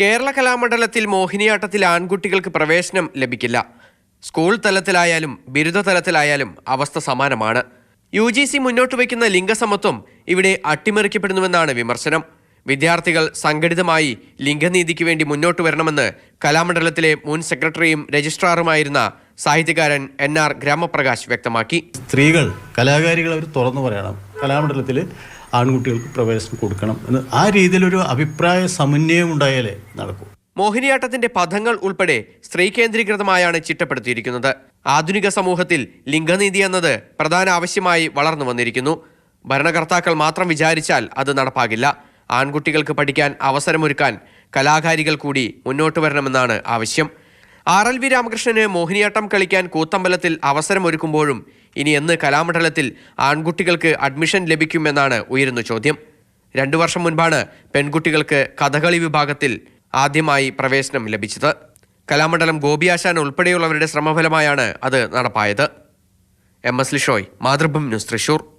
കേരള കലാമണ്ഡലത്തിൽ മോഹിനിയാട്ടത്തിൽ ആൺകുട്ടികൾക്ക് പ്രവേശനം ലഭിക്കില്ല. സ്കൂൾ തലത്തിലായാലും ബിരുദ തലത്തിലായാലും അവസ്ഥ സമാനമാണ്. യു ജി സി മുന്നോട്ട് വയ്ക്കുന്ന ലിംഗസമത്വം ഇവിടെ അട്ടിമറിക്കപ്പെടുന്നുവെന്നാണ് വിമർശനം. വിദ്യാർത്ഥികൾ സംഘടിതമായി ലിംഗനീതിക്ക് വേണ്ടി മുന്നോട്ട് വരണമെന്ന് കലാമണ്ഡലത്തിലെ മുൻ സെക്രട്ടറിയും രജിസ്ട്രാറുമായിരുന്ന സാഹിത്യകാരൻ എൻ ആർ ഗ്രാമപ്രകാശ് വ്യക്തമാക്കി. സ്ത്രീകൾ കലാകാരികൾ അവർ തുറന്നു പറയണം. കലാമണ്ഡലത്തിൽ ആൺകുട്ടികൾക്ക് പ്രവേശനം കൊടുക്കണം എന്ന് ആ രീതിയിലൊരു അഭിപ്രായ സമന്വയം ഉണ്ടായാലേ നടക്കൂ. മോഹിനിയാട്ടത്തിന്റെ പദങ്ങൾ ഉൾപ്പെടെ സ്ത്രീ കേന്ദ്രീകൃതമായാണ് ചിട്ടപ്പെടുത്തിയിരിക്കുന്നത്. ആധുനിക സമൂഹത്തിൽ ലിംഗനീതി എന്നത് പ്രധാന ആവശ്യമായി വളർന്നു വന്നിരിക്കുന്നു. ഭരണകർത്താക്കൾ മാത്രം വിചാരിച്ചാൽ അത് നടപ്പാകില്ല. ആൺകുട്ടികൾക്ക് പഠിക്കാൻ അവസരമൊരുക്കാൻ കലാകാരികൾ കൂടി മുന്നോട്ട് വരണമെന്നാണ് ആവശ്യം. ആർ എൽ വി രാമകൃഷ്ണന് മോഹിനിയാട്ടം കളിക്കാൻ കൂത്തമ്പലത്തിൽ അവസരമൊരുക്കുമ്പോഴും ഇനി എന്ന് കലാമണ്ഡലത്തിൽ ആൺകുട്ടികൾക്ക് അഡ്മിഷൻ ലഭിക്കുമെന്നാണ് ഉയരുന്ന ചോദ്യം. രണ്ടു വർഷം മുൻപാണ് പെൺകുട്ടികൾക്ക് കഥകളി വിഭാഗത്തിൽ ആദ്യമായി പ്രവേശനം ലഭിച്ചത്. കലാമണ്ഡലം ഗോപി ഗോപിയാശാൻ ഉൾപ്പെടെയുള്ളവരുടെ ശ്രമഫലമായാണ് അത് നടപ്പായത്. M S Lishoy Mathrubhumi news Thrissur.